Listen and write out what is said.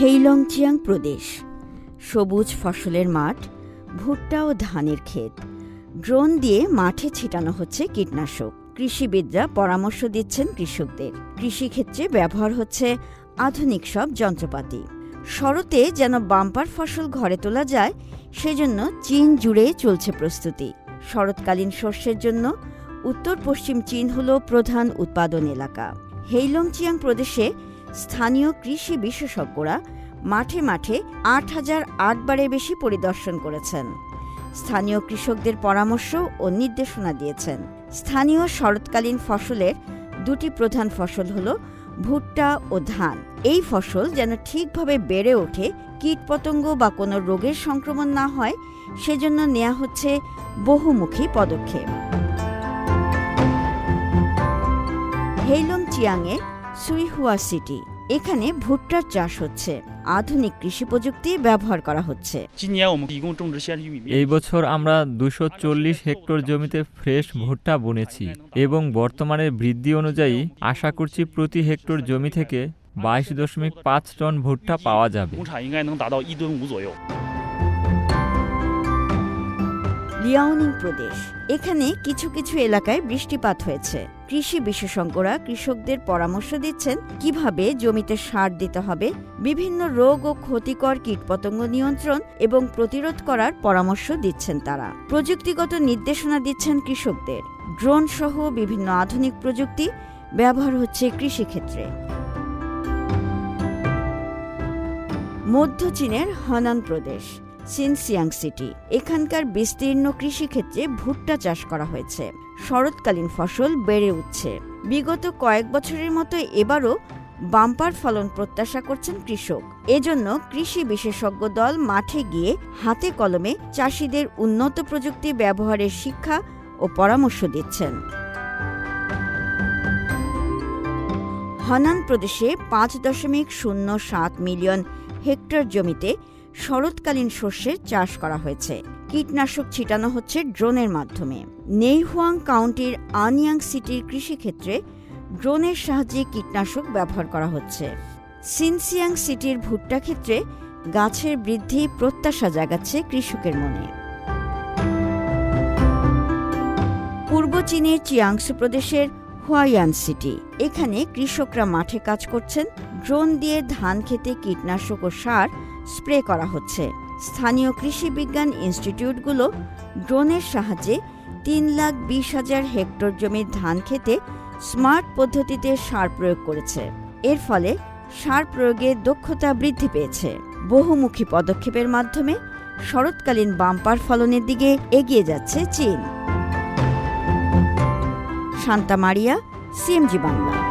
Heilongjiang প্রদেশ। সবুজ ফসলের মাঠ, ভুট্টা ও ধানের ক্ষেত। ড্রোন দিয়ে মাঠে ছিটানো হচ্ছে কীটনাশক। কৃষিবিদরা পরামর্শ দিচ্ছেন কৃষকদের। কৃষিক্ষেত্রে ব্যবহার হচ্ছে আধুনিক সব যন্ত্রপাতি। শরতে যেন বাম্পার ফসল ঘরে তোলা যায়, সেজন্য চীন জুড়ে চলছে প্রস্তুতি। শরৎকালীন শস্যের জন্য উত্তর পশ্চিম চীন হল প্রধান উৎপাদন এলাকা। হেইলংচিয়াং প্রদেশে স্থানীয় কৃষি বিশেষজ্ঞরা মাঠে মাঠে আট হাজার আটবারের বেশি পরিদর্শন করেছেন। স্থানীয় কৃষকদের পরামর্শ ও নির্দেশনা দিয়েছেন। স্থানীয় শরৎকালীন ফসলের দুটি প্রধান ফসল হল ভুট্টা ও ধান। এই ফসল যেন ঠিকভাবে বেড়ে ওঠে কীটপতঙ্গ বা কোনো রোগের সংক্রমণ না হয়, সেজন্য নেওয়া হচ্ছে বহুমুখী পদক্ষেপ। হেইলং চিয়াংয়ে সুইহুয়া সিটি। এখানে ভুট্টার চাষ হচ্ছে। আধুনিক কৃষি প্রযুক্তি ব্যবহার করা হচ্ছে। এই বছর আমরা দুশো হেক্টর জমিতে ফ্রেশ ভুট্টা বুনেছি এবং বর্তমানে বৃদ্ধি অনুযায়ী আশা করছি প্রতি হেক্টর জমি থেকে বাইশ দশমিক পাঁচ টন ভুট্টা পাওয়া যাবে। লিয়াওনিং প্রদেশ। এখানে কিছু কিছু এলাকায় বৃষ্টিপাত হয়েছে। কৃষি বিশেষজ্ঞরা কৃষকদের পরামর্শ দিচ্ছেন কীভাবে জমিতে সার দিতে হবে, বিভিন্ন রোগ ও ক্ষতিকর কীটপতঙ্গ নিয়ন্ত্রণ এবং প্রতিরোধ করার পরামর্শ দিচ্ছেন তারা। প্রযুক্তিগত নির্দেশনা দিচ্ছেন কৃষকদের। ড্রোন সহ বিভিন্ন আধুনিক প্রযুক্তি ব্যবহার হচ্ছে কৃষিক্ষেত্রে। মধ্য চীনের হনান প্রদেশ। সিনসিয়াং সিটি। এখানকার বিস্তীর্ণ কৃষিক্ষেত্রে ভুট্টা চাষ করা হয়েছে। শরৎকালীন ফসল বেড়ে উঠছে। বিগত কয়েক বছরের মতো এবারও বাম্পার ফলন প্রত্যাশা করছেন কৃষক। এজন্য কৃষি বিশেষজ্ঞ দল মাঠে গিয়ে হাতে কলমে চাষিদের উন্নত প্রযুক্তি ব্যবহারের শিক্ষা ও পরামর্শ দিচ্ছেন। হনান প্রদেশে পাঁচ দশমিক শূন্য সাত মিলিয়ন হেক্টর জমিতে শরৎকালীন শস্যের চাষ করা হয়েছে। কীটনাশক ছিটানো হচ্ছে ড্রোনের মাধ্যমে। নেইহুয়াং কাউন্টির আনিয়াং সিটির কৃষিক্ষেত্রে ড্রোনের সাহায্যে কীটনাশক ব্যবহার করা হচ্ছে। সিনসিয়াং সিটির ভুট্টা ক্ষেত্রে গাছের বৃদ্ধি প্রত্যাশা জাগাচ্ছে কৃষকের মনে। পূর্ব চীনের চিয়াংসু প্রদেশের হুয়াইয়ান সিটি। এখানে কৃষকরা মাঠে কাজ করছেন, ড্রোন দিয়ে ধান খেতে কীটনাশক ও সার স্প্রে করা হচ্ছে। স্থানীয় কৃষি বিজ্ঞান ইনস্টিটিউটগুলো ড্রোনের সাহায্যে তিন লাখ বিশ হাজার হেক্টর জমির ধান খেতে স্মার্ট পদ্ধতিতে সার প্রয়োগ করেছে। এর ফলে সার প্রয়োগে দক্ষতা বৃদ্ধি পেয়েছে। বহুমুখী পদক্ষেপের মাধ্যমে শরৎকালীন বাম্পার ফলনের দিকে এগিয়ে যাচ্ছে চীন। শান্তা মারিয়া সিএমজি বাংলা।